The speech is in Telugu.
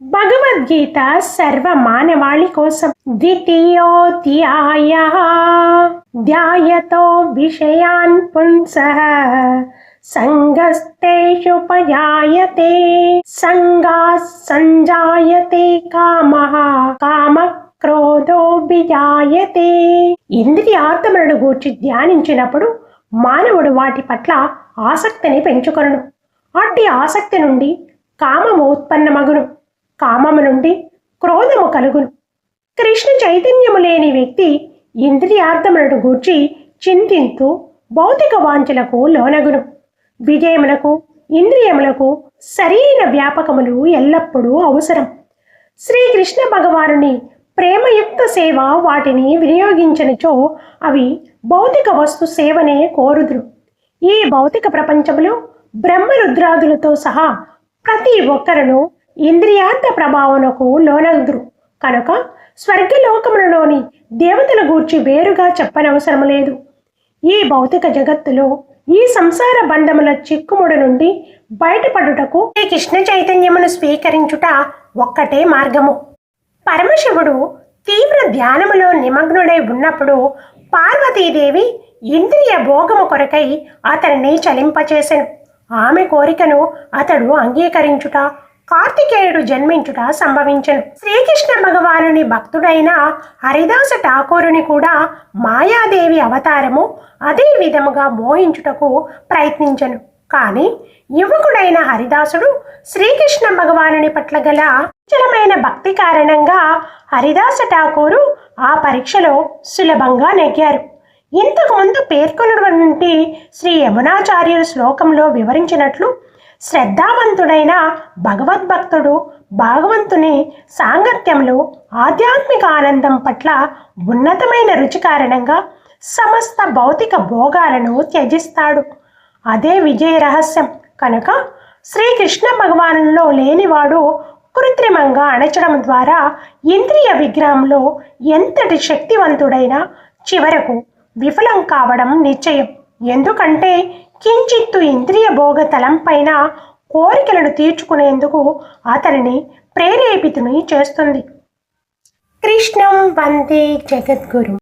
భగవద్గీత సర్వ మానవాళి కోసం ద్వితీయోధ్యాయ ధ్యాయతో విషయాన్ పుంసః సంగస్తేషుపజాయతే సంగా సంజాయతే కామ కామ క్రోధోభిజాయతే ఇంద్రియార్థములను గూర్చి ధ్యానించినప్పుడు మానవుడు వాటి పట్ల ఆసక్తిని పెంచుకొనును. అట్టి ఆసక్తి నుండి కామము ఉత్పన్నమగును. కామము నుండి క్రోధము కలుగును. కృష్ణ చైతన్యము లేని వ్యక్తి ఇంద్రియార్థములను గూర్చి చింతింతూ భౌతిక వాంఛలకు లోనగును. విజయములకు ఇంద్రియములకు సరైన వ్యాపకములు ఎల్లప్పుడూ అవసరం. శ్రీకృష్ణ భగవానుని ప్రేమయుక్త సేవ వాటిని వినియోగించనిచో అవి భౌతిక వస్తు సేవనే కోరుదురు. ఈ భౌతిక ప్రపంచంలో బ్రహ్మరుద్రాదులతో సహా ప్రతి ఒక్కరును ఇంద్రియార్థ ప్రభావనకు లోనగుదురు. కనుక స్వర్గలోకములలోని దేవతల గూర్చి వేరుగా చెప్పనవసరం లేదు. ఈ భౌతిక జగత్తులో ఈ సంసార బంధముల చిక్కుముడు నుండి బయటపడుటకు ఈ కృష్ణ చైతన్యమును స్వీకరించుట ఒక్కటే మార్గము. పరమశివుడు తీవ్ర ధ్యానములో నిమగ్నుడై ఉన్నప్పుడు పార్వతీదేవి ఇంద్రియ భోగము కొరకై అతనిని చలింపచేసెను. ఆమె కోరికను అతడు అంగీకరించుట కార్తికేయుడు జన్మించుట సంభవించను. శ్రీకృష్ణ భగవానుని భక్తుడైన హరిదాస ఠాకూరుని కూడా మాయాదేవి అవతారము అదే విధముగా మోహించుటకు ప్రయత్నించను. కానీ యువకుడైన హరిదాసుడు శ్రీకృష్ణ భగవానుని పట్ల గల చలమైన భక్తి కారణంగా హరిదాస ఠాకూరు ఆ పరీక్షలో సులభంగా నెగ్గారు. ఇంతకు ముందు పేర్కొన్నటువంటి శ్రీ యమునాచార్యుల శ్లోకంలో వివరించినట్లు శ్రద్ధావంతుడైన భగవద్భక్తుడు భగవంతుని సాంగత్యంలో ఆధ్యాత్మిక ఆనందం పట్ల ఉన్నతమైన రుచి కారణంగా సమస్త భౌతిక భోగాలను త్యజిస్తాడు. అదే విజయ రహస్యం. కనుక శ్రీకృష్ణ భగవానుల్లో లేనివాడు కృత్రిమంగా అణచడం ద్వారా ఇంద్రియ విగ్రహంలో ఎంతటి శక్తివంతుడైనా చివరకు విఫలం కావడం నిశ్చయం. ఎందుకంటే కించిత్తు ఇంద్రియ భోగ తలంపైన కోరికలను తీర్చుకునేందుకు అతనిని ప్రేరేపితుని చేస్తుంది. కృష్ణం వందే జగద్గురు.